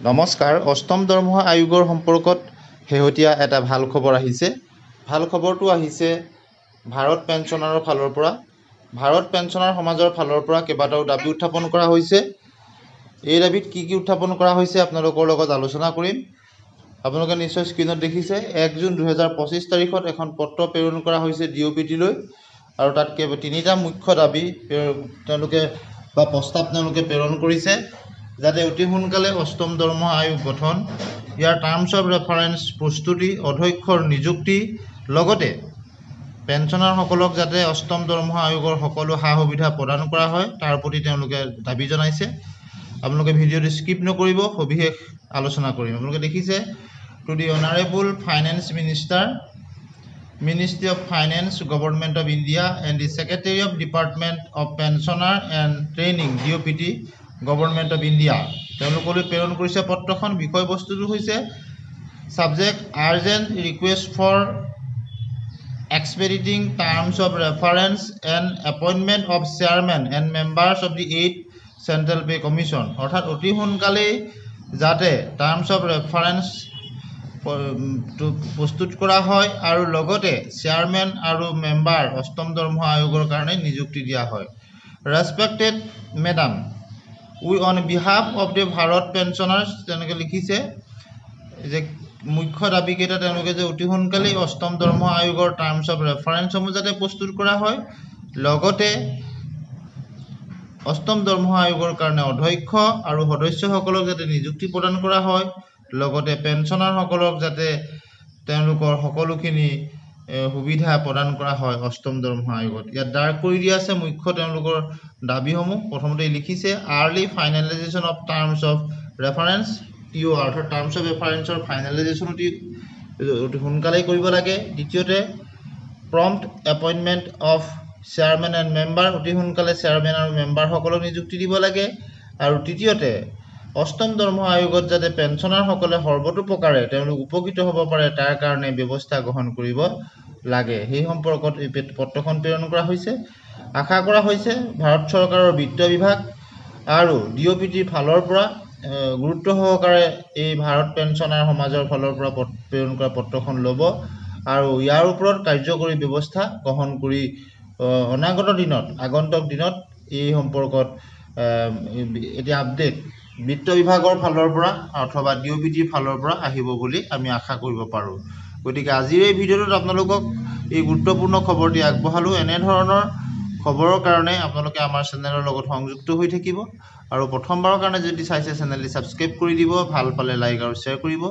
নমস্কাৰ অষ্টম দৰমহা আয়োগৰ সম্পৰ্কত শেহতীয়া এটা ভাল খবৰ আহিছে। ভাল খবৰটো আহিছে ভাৰত পেঞ্চনাৰৰ ফালৰ পৰা। ভাৰত পেঞ্চনাৰ সমাজৰ ফালৰ পৰা কেইবাটাও দাবী উত্থাপন কৰা হৈছে। এই দাবীত কি কি উত্থাপন কৰা হৈছে আপোনালোকৰ লগত আলোচনা কৰিম। আপোনালোকে নিশ্চয় স্ক্ৰীণত দেখিছে এক জুন দুহেজাৰ পঁচিছ তাৰিখত এখন পত্ৰ প্ৰেৰণ কৰা হৈছে ডি অ' পি টিলৈ আৰু তাত কেইবা তিনিটা মুখ্য দাবী তেওঁলোকে বা প্ৰস্তাৱ তেওঁলোকে প্ৰেৰণ কৰিছে। যাতে অতি সোনকালে অষ্টম দৰমহা আয়োগ গঠন। ইয়াৰ টাৰ্মছ অফ ৰেফাৰেঞ্চ প্ৰস্তুতি অধ্যক্ষৰ নিযুক্তি লগতে পেঞ্চনাৰসকলক যাতে অষ্টম দৰমহা আয়োগৰ সকলো সা সুবিধা প্ৰদান কৰা হয় তাৰ প্ৰতি তেওঁলোকে দাবী জনাইছে। আপোনালোকে ভিডিঅ'টো স্কিপ নকৰিব সবিশেষ আলোচনা কৰিম। আপোনালোকে দেখিছে to the honourable finance minister ministry of finance government of India and the secretary of department of pensioner and training D O' P T government of India তেওঁলোকলৈ প্ৰেৰণ কৰিছে পত্ৰখন। বিষয়বস্তুটো হৈছে subject urgent request for expediting terms of reference and appointment of chairman and members of the eight central pay commission অৰ্থাৎ অতি সোনকালেই যাতে টাৰ্মছ অফ ৰেফাৰেঞ্চ প্ৰস্তুত কৰা হয় আৰু লগতে চেয়াৰমেন আৰু মেম্বাৰ অষ্টম দৰমহা আয়োগৰ কাৰণে নিযুক্তি দিয়া হয়। Respected madam we on behalf of the Bharat pensioners তেনেকৈ লিখিছে যে মুখ্য দাবীকেইটা তেওঁলোকে যে অতি সোনকালেই অষ্টম দৰমহা আয়োগৰ টাৰ্মছ অফ ৰেফাৰেঞ্চসমূহ যাতে প্ৰস্তুত কৰা হয় লগতে অষ্টম দৰমহা আয়োগৰ কাৰণে অধ্যক্ষ আৰু সদস্যসকলক যাতে নিযুক্তি প্ৰদান কৰা হয় লগতে পেঞ্চনাৰসকলক যাতে তেওঁলোকৰ সকলোখিনি সুবিধা প্ৰদান কৰা হয় অষ্টম দৰমহা আয়োগত ইয়াত ডাৰ্ক কৰি দিয়া আছে মুখ্য তেওঁলোকৰ দাবীসমূহ। প্ৰথমতে লিখিছে early finalisation of terms of reference T O' অৰ্থাৎ টাৰ্মছ অফ ৰেফাৰেঞ্চৰ ফাইনেলাইজেশ্যন অতি অতি সোনকালেই কৰিব লাগে। দ্বিতীয়তে prompt appointment of chairman and member অতি সোনকালে চেয়াৰমেন আৰু মেম্বাৰসকলক নিযুক্তি দিব লাগে। আৰু তৃতীয়তে অষ্টম দৰমহা আয়োগত যাতে পেঞ্চনাৰসকলে সৰ্বতোপ্ৰকাৰে তেওঁলোক উপকৃত হ'ব পাৰে তাৰ কাৰণে ব্যৱস্থা গ্ৰহণ কৰিব লাগে। সেই সম্পৰ্কত এই পত্ৰখন প্ৰেৰণ কৰা হৈছে। আশা কৰা হৈছে ভাৰত চৰকাৰৰ বিত্ত বিভাগ আৰু ডি অ' পি টিৰ ফালৰ পৰা গুৰুত্ব সহকাৰে এই ভাৰত পেঞ্চনাৰ সমাজৰ ফালৰ পৰা প্ৰেৰণ কৰা পত্ৰখন ল'ব আৰু ইয়াৰ ওপৰত কাৰ্যকৰী ব্যৱস্থা গ্ৰহণ কৰি অনাগত দিনত আগন্তুক দিনত এই সম্পৰ্কত এতিয়া আপডেট বিত্ত বিভাগৰ ফালৰ পৰা অথবা ডি অ' পি টিৰ ফালৰ পৰা আহিব বুলি আমি আশা কৰিব পাৰোঁ। গতিকে আজিৰ এই ভিডিঅ'টোত আপোনালোকক এই গুৰুত্বপূৰ্ণ খবৰটি আগবঢ়ালোঁ। এনেধৰণৰ খবৰৰ কাৰণে আপোনালোকে আমাৰ চেনেলৰ লগত সংযুক্ত হৈ থাকিব আৰু প্ৰথমবাৰৰ কাৰণে যদি চাইছে চেনেলটি ছাবস্ক্ৰাইব কৰি দিব ভাল পালে লাইক আৰু শ্বেয়াৰ কৰিব।